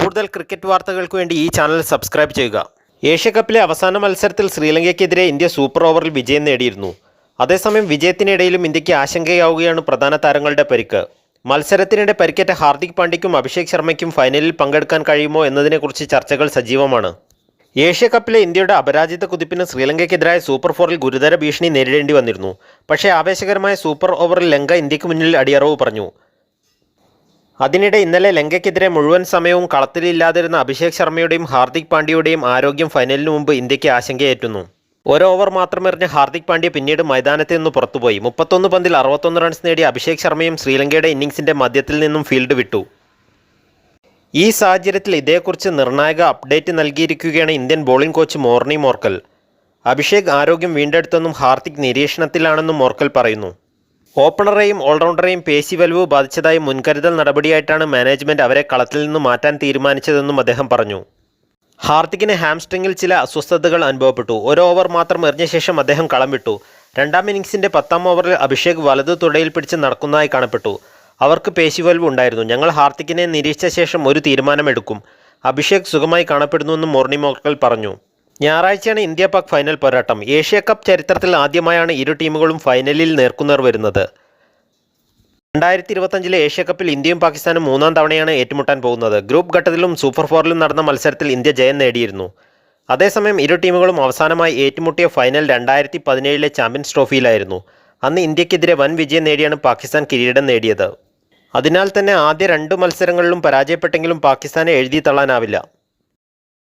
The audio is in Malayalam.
കൂടുതൽ ക്രിക്കറ്റ് വാർത്തകൾക്ക് വേണ്ടി ഈ ചാനൽ സബ്സ്ക്രൈബ് ചെയ്യുക. ഏഷ്യ കപ്പിലെ അവസാന മത്സരത്തിൽ ശ്രീലങ്കയ്ക്കെതിരെ ഇന്ത്യ സൂപ്പർ ഓവറിൽ വിജയം നേടിയിരുന്നു. അതേസമയം വിജയത്തിനിടയിലും ഇന്ത്യയ്ക്ക് ആശങ്കയാവുകയാണ് പ്രധാന താരങ്ങളുടെ പരിക്ക്. മത്സരത്തിനിടെ പരിക്കേറ്റ ഹാർദിക് പാണ്ഡ്യയ്ക്കും അഭിഷേക് ശർമ്മയ്ക്കും ഫൈനലിൽ പങ്കെടുക്കാൻ കഴിയുമോ എന്നതിനെക്കുറിച്ച് ചർച്ചകൾ സജീവമാണ്. ഏഷ്യ കപ്പിലെ ഇന്ത്യയുടെ അപരാജിത കുതിപ്പിന് ശ്രീലങ്കയ്ക്കെതിരായ സൂപ്പർ ഫോറിൽ ഗുരുതര ഭീഷണി നേരിടേണ്ടി വന്നിരുന്നു. പക്ഷേ ആവേശകരമായ സൂപ്പർ ഓവറിൽ ലങ്ക ഇന്ത്യയ്ക്ക് മുന്നിൽ അടിയറവ് പറഞ്ഞു. അതിനിടെ ഇന്നലെ ലങ്കയ്ക്കെതിരെ മുഴുവൻ സമയവും കളത്തിലില്ലാതിരുന്ന അഭിഷേക് ശർമ്മയുടെയും ഹാർദിക് പാണ്ഡ്യയുടെയും ആരോഗ്യം ഫൈനലിന് മുമ്പ് ഇന്ത്യയ്ക്ക് ആശങ്കയേറ്റുന്നു. ഒരു ഓവർ മാത്രം എറിഞ്ഞ ഹാർദിക് പാണ്ഡ്യ പിന്നീട് മൈതാനത്ത് നിന്ന് പുറത്തുപോയി. മുപ്പത്തൊന്ന് പന്തിൽ അറുപത്തൊന്ന് റൺസ് നേടിയ അഭിഷേക് ശർമ്മയും ശ്രീലങ്കയുടെ ഇന്നിംഗ്സിന്റെ മധ്യത്തിൽ നിന്നും ഫീൽഡ് വിട്ടു. ഈ സാഹചര്യത്തിൽ ഇതേക്കുറിച്ച് നിർണായക അപ്ഡേറ്റ് നൽകിയിരിക്കുകയാണ് Indian bowling coach Morne Morkel. Abhishek ആരോഗ്യം വീണ്ടെടുത്തെന്നും ഹാർദിക് നിരീക്ഷണത്തിലാണെന്നും മോർക്കൽ പറയുന്നു. ഓപ്പണറെയും ഓൾറൗണ്ടറെയും പേശി വലുവ് ബാധിച്ചതായി മുൻകരുതൽ നടപടിയായിട്ടാണ് മാനേജ്മെന്റ് അവരെ കളത്തിൽ നിന്ന് മാറ്റാൻ തീരുമാനിച്ചതെന്നും അദ്ദേഹം പറഞ്ഞു. ഹാർദിക്കിന് ഹാംസ്ട്രിങ്ങിൽ ചില അസ്വസ്ഥതകൾ അനുഭവപ്പെട്ടു. ഒരു ഓവർ മാത്രം എറിഞ്ഞ ശേഷം അദ്ദേഹം കളം വിട്ടു രണ്ടാം ഇന്നിംഗ്സിന്റെ പത്താം ഓവറിൽ അഭിഷേക് വലതു തുടയിൽ പിടിച്ച് നടക്കുന്നതായി കാണപ്പെട്ടു. അവർക്ക് പേശിവൽവ് ഉണ്ടായിരുന്നു. ഞങ്ങൾ ഹാർദിക്കിനെ നിരീക്ഷിച്ച ശേഷം ഒരു തീരുമാനമെടുക്കും. അഭിഷേക് സുഖമായി കാണപ്പെടുന്നുവെന്നും മോർണി മോർക്കൽ പറഞ്ഞു. ഞായറാഴ്ചയാണ് ഇന്ത്യ പാക് ഫൈനൽ പോരാട്ടം. ഏഷ്യ കപ്പ് ചരിത്രത്തിൽ ആദ്യമായാണ് ഇരു ടീമുകളും ഫൈനലിൽ നേർക്കുനേർ വരുന്നത്. രണ്ടായിരത്തി ഇരുപത്തഞ്ചിലെ ഏഷ്യ കപ്പിൽ ഇന്ത്യയും പാകിസ്ഥാനും മൂന്നാം തവണയാണ് ഏറ്റുമുട്ടാൻ പോകുന്നത്. ഗ്രൂപ്പ് ഘട്ടത്തിലും സൂപ്പർ ഫോറിലും നടന്ന മത്സരത്തിൽ ഇന്ത്യ ജയം നേടിയിരുന്നു. അതേസമയം ഇരു ടീമുകളും അവസാനമായി ഏറ്റുമുട്ടിയ ഫൈനൽ രണ്ടായിരത്തി പതിനേഴിലെ ചാമ്പ്യൻസ് ട്രോഫിയിലായിരുന്നു. അന്ന് ഇന്ത്യക്കെതിരെ വൻ വിജയം നേടിയാണ് പാകിസ്ഥാൻ കിരീടം നേടിയത്. അതിനാൽ തന്നെ ആദ്യ രണ്ട് മത്സരങ്ങളിലും പരാജയപ്പെട്ടെങ്കിലും പാകിസ്ഥാനെ എഴുതി തള്ളാനാവില്ല